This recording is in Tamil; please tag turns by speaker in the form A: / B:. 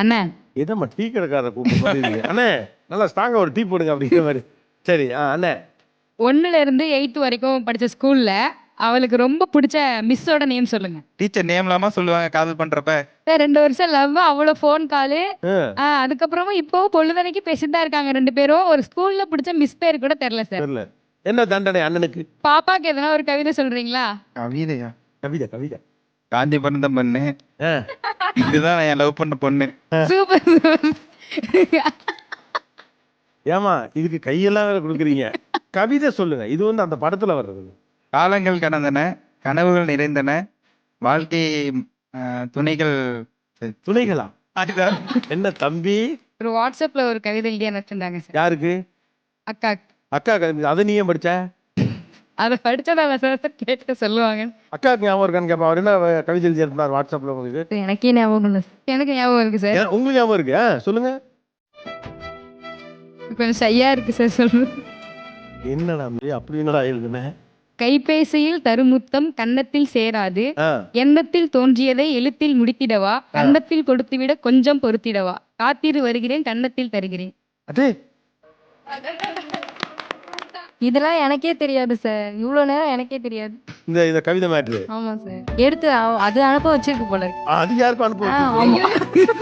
A: அண்ணா.
B: என்னம்மா டீ கடைக்காரரை கூப்பிட்டு அண்ணே நல்லா ஸ்ட்ராங்கா ஒரு டீ போடுங்க அப்படிங்கிற மாதிரி. சரி ஆ அண்ணே.
A: ஒண்ணுல இருந்து எயித் வரைக்கும் படிச்ச ஸ்கூல்ல அவளுக்கு ரொம்ப பிடிச்ச மிஸ்ஸோட நேம் சொல்லுங்க.
C: டீச்சர் நேம் இல்லாம சொல்லுவாங்க காதல் பண்றப்ப.
A: சார் ரெண்டு வருஷம் லவ் அவ்வளோ ஃபோன் காலு அதுக்கப்புறமும் இப்போவும் பொழுதனைக்கு பேசிட்டு இருக்காங்க ரெண்டு பேரும். ஒரு ஸ்கூல்ல பிடிச்ச மிஸ் பேர் கூட தெரியல சார்
B: தெரியல. என்ன தண்டனை அண்ணனுக்கு?
A: பாப்பாக்கு எதனா ஒரு கவிதை சொல்றீங்களா?
C: கவிதையா?
B: கவிதை கவிதை.
C: காந்தி பிறந்த பொண்ணு
B: ஆ,
C: இதுதான் என் லவ் பண்ண பொண்ணு.
A: சூப்பர்
B: ஏமா இதுக்கு கையெல்லாம் வேற கொடுக்குறீங்க. கவிதை சொல்லுங்க. இது வந்து அந்த படத்துல வர்றது.
C: காலங்கள் கடந்தன கனவுகள் நிறைந்தன வாழ்க்கை துணைகள்
B: துணைகளா?
C: அதுதான்.
B: என்ன தம்பி?
A: ஒரு வாட்ஸ்அப்ல ஒரு கவிதை எழுதி அனுப்பிச்சிருந்தாங்க சார்.
B: யாருக்கு?
A: அக்கா
B: அக்கா அதை நீ ஏன் படிச்ச?
A: அதை படிச்சதால சார் கேட்டு சொல்லுவாங்க.
B: அக்காவுக்கு ஞாபகம் இருக்கான்னு கேட்பா அவர் என்ன கவிதை எழுதி அனுப்பினார் வாட்ஸ்அப்ல உங்களுக்கு?
A: எனக்கே ஞாபகம் இல்லை எனக்கு ஞாபகம் இருக்கு சார்.
B: உங்களுக்கு ஞாபகம் இருக்கு? சொல்லுங்க.
A: கொஞ்சம் ஷையா இருக்கு சார் சொல்லுங்க.
B: என்னடா அப்படி என்னடா எழுதுனேன்
A: கைபேசியில் தருமுத்தம் கன்னத்தில் சேராது. எண்ணத்தில் தோன்றியதை எழுத்தில் முடித்திடவா? கன்னத்தில் கொடுத்துவிட கொஞ்சம் பொறுத்திடவா காத்திரு வருகிறேன் கன்னத்தில் தருகிறேன்.
B: அதே.
D: இதெல்லாம் எனக்கே தெரியாது சார் இவ்வளோ நேரம் எனக்கே தெரியாது.
B: இந்த இந்த கவிதை மேட்ரு
D: ஆமா சார் எடுத்து அவ- அது அனுப்ப வச்சிருக்கு போல இருக்கு.
B: அது யாருக்கும்
D: ஆ,
B: அனுப்ப
D: ஆமா.